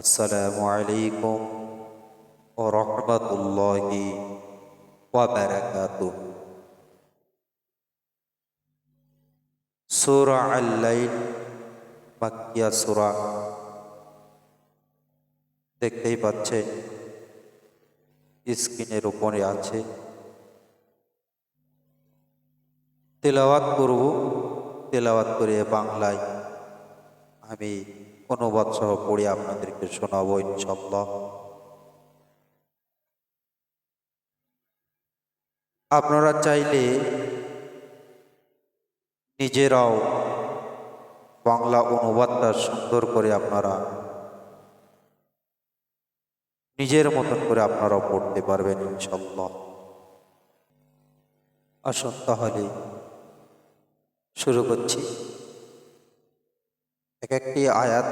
আসসালামু আলাইকুম ও রহমতুল্লাহি ওয়াবারাকাতুহ সূরা আল-লাইল, মাক্কিয়া সূরা। দেখতেই পাচ্ছেন, স্ক্রিনের উপরে আছে। তেলাওয়াত করব, তেলাওয়াত করে বাংলায়। আমি অনুবাদ সহ পড়ে আপনাদেরকে শোনাবো ইনশাল্লাহ আপনারা চাইলে নিজেরাও বাংলা অনুবাদটা সুন্দর করে আপনারা নিজের মতন করে আপনারাও পড়তে পারবেন ইনশাল্লাহ আসুন তাহলে শুরু করছি। এক একটি আয়াত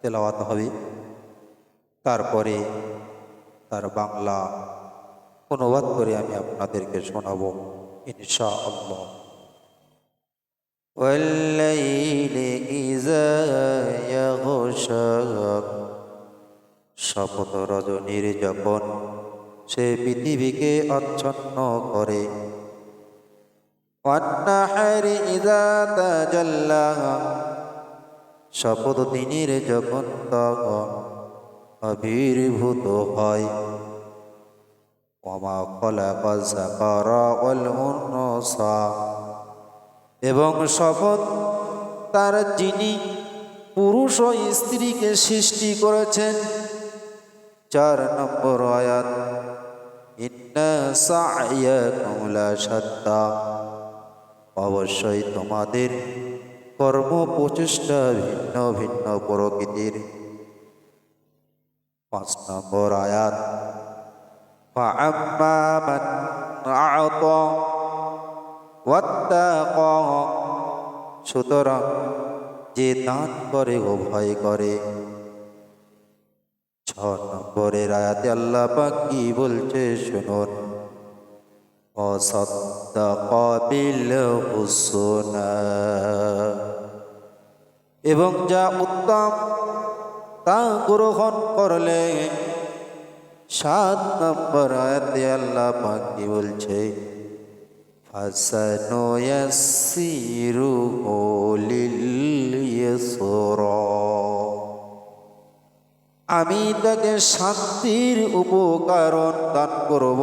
তেলাওয়াত হবে। তারপরে তার বাংলা অনুবাদ করে আমি আপনাদেরকে শোনাব ইনশা আল্লাহ শপথ রজনীর যখন সে পৃথিবীকে আচ্ছন্ন করে অন্যাহারি ইজাত তাজাল্লা। শপথ দিনের যখন তখন আবির্ভূত হয়। এবং শপথ তার যিনি পুরুষ ও স্ত্রীকে সৃষ্টি করেছেন, চার নম্বর আয়াত, ইন্না অবশ্যই তোমাদের কর্ম প্রচেষ্টা ভিন্ন ভিন্ন প্রকৃতির পাঁচ নম্বর আয়াত فأما من أعطى واتقى সুতরাং যে দান করে ও ভয় করে ছ নম্বরের আয়াতে আল্লাহ পাক কি বলছে শুনুন বিল হুসনা এবং যা উত্তম, তা গ্রহণ করলে সাত নম্বর আয়াতে আল্লাহ পাক বলছে? ফাসানুয়াসিরুহু লিল ইসরা আমি তাকে শান্তির উপকরণ দান করব।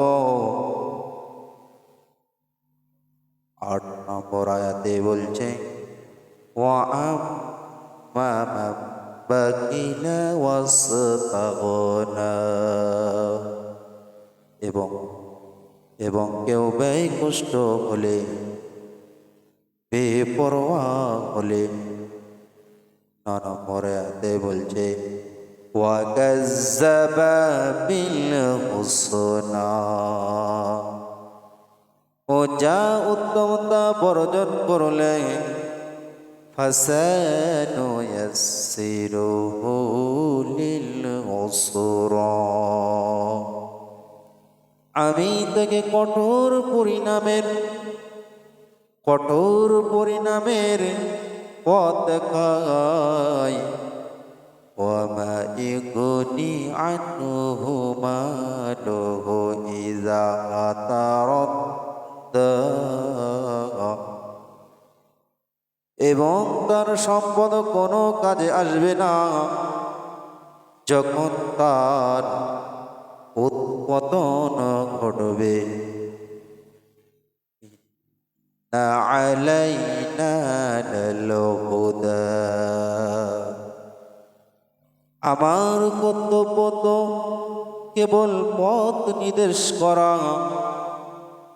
আট নম্বর আয়াতে বলছে وأما من بخل واستغنى এবং এবং কেউ ব্যয় কষ্ট হলে বেপরোয়া হলে ন নম্বরে আয়াতে বলছে وكذب بالحسنى ও যা উত্তমতা বর্জন করলে فسنيسره للعسرى আমি তাকে কঠোর পরিণামের কঠোর পরিণামের পথ দেখাই وما يغني عنه ماله إذا تردى এবং তার সম্পদ কোনো কাজে আসবে না। যখন তার উৎপতন ঘটবে। আলাইনা লহুদা আমার কর্তব্য কেবল পথ নির্দেশ করা।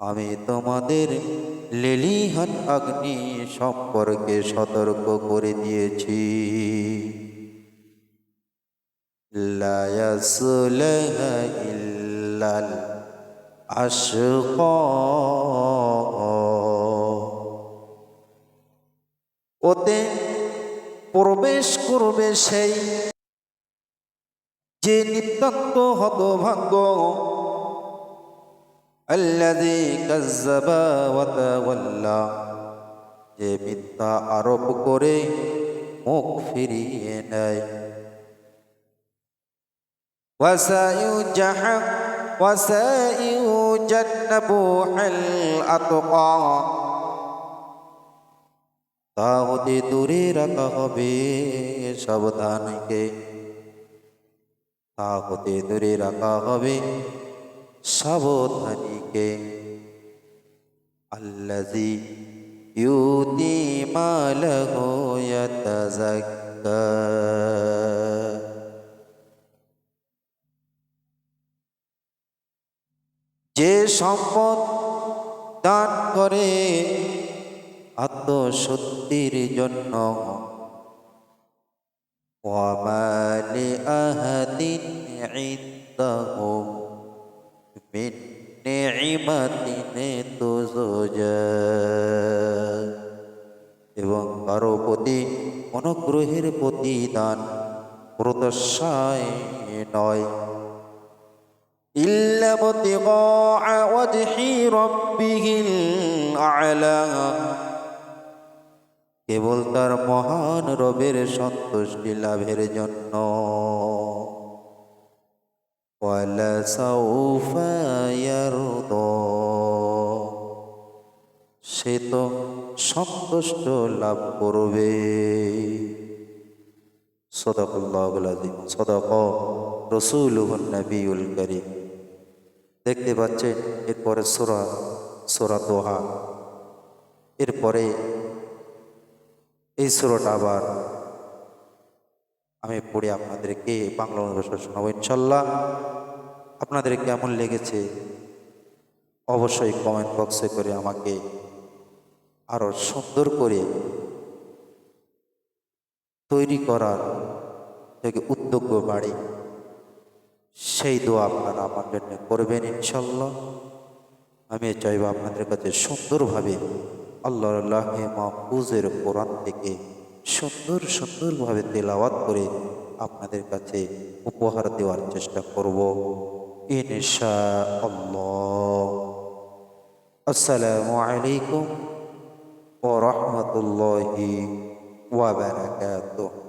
আমি তোমাদের লেলিহান অগ্নি সম্পর্কে সতর্ক করে দিয়েছি। ইল্লাল আশক ওতে প্রবেশ করবে সেই যে নিতান্ত হতভাগ্য আল্লাযী কাজ্জাবা ওয়া তাওয়াল্লা যে মিথ্যা আরোপ করে মুখ ফিরিয়ে নেয় وسيجحق وسيجنبها الأتقى তা হতে দূরে রাখা হবে সাবধানকে তা হতে দূরে রাখা হবে সাবধানীকে। আল্লাজি ইউতি ইয়াতাযাক্কা। যে সম্পদ দান করে আত্মশুদ্ধির জন্য ওয়ামালি আহাদিন ইন্দাহু মিন নি'মাতিন তুজা এবং কারো প্রতি অনুগ্রহের প্রতিদান প্রদর্শায় নয় إلا ابتغاء وجه ربه الأعلى কেবল তার মহান রবের সন্তুষ্টি লাভের জন্য। সে তো সন্তুষ্ট লাভ করবে। সদাকুল্লাহিম সদক রসুল নবীল করিম। দেখতে পাচ্ছেন, এরপরে সোরা সোরা দোহা এরপরে এই সুরটা আবার আমি পড়ে আপনাদেরকে বাংলা ভাষা শোনাবো, ইনশাল্লাহ। আপনাদের কেমন লেগেছে? অবশ্যই কমেন্ট বক্সে করে আমাকে আরও সুন্দর করে তৈরি করার থেকে উদ্যোগ বাড়ে। সেই দোয়া আপনারা আমার জন্য করবেন, ইনশাল্লাহ। আমি চাইব আপনাদের কাছে সুন্দরভাবে আল্লাহ আল্লাহে মাহফুজের কোরআন থেকে সুন্দর সুন্দরভাবে তেলাওয়াত করে আপনাদের কাছে উপহার দেওয়ার চেষ্টা করব। ইনশা আল্লাহ আসসালামু আলাইকুম ও রহমতুল্লাহি ওয়াবারাকাতুহ